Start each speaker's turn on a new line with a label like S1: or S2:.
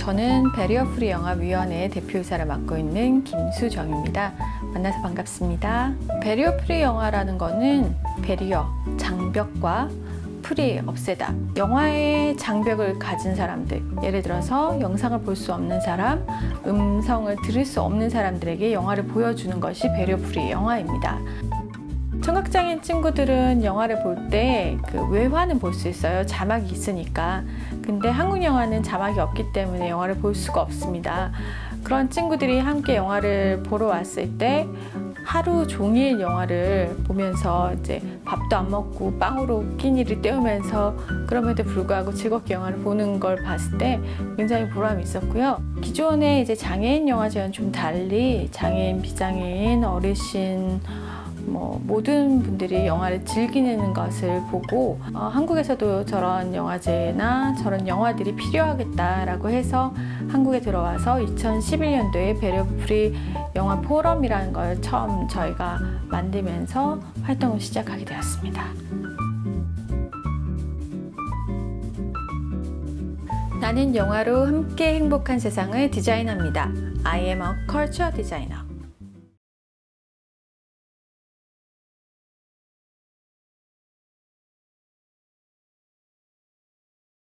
S1: 저는 베리어 프리 영화위원회 대표이사를 맡고 있는 김수정입니다. 만나서 반갑습니다. 베리어 프리 영화라는 거는 베리어, 장벽과 프리, 없애다. 영화의 장벽을 가진 사람들, 예를 들어서 영상을 볼 수 없는 사람, 음성을 들을 수 없는 사람들에게 영화를 보여주는 것이 베리어 프리 영화입니다. 청각장애인 친구들은 영화를 볼 때 그 외화는 볼 수 있어요. 자막이 있으니까. 근데 한국 영화는 자막이 없기 때문에 영화를 볼 수가 없습니다. 그런 친구들이 함께 영화를 보러 왔을 때 하루 종일 영화를 보면서 이제 밥도 안 먹고 빵으로 끼니를 때우면서 그럼에도 불구하고 즐겁게 영화를 보는 걸 봤을 때 굉장히 보람이 있었고요. 기존의 이제 장애인 영화제와는 좀 달리 장애인, 비장애인, 어르신 뭐 모든 분들이 영화를 즐기는 것을 보고 어, 한국에서도 저런 영화제나 저런 영화들이 필요하겠다라고 해서 한국에 들어와서 2011년도에 베리어프리 영화 포럼이라는 걸 처음 저희가 만들면서 활동을 시작하게 되었습니다. 나는 영화로 함께 행복한 세상을 디자인합니다. I am a culture designer.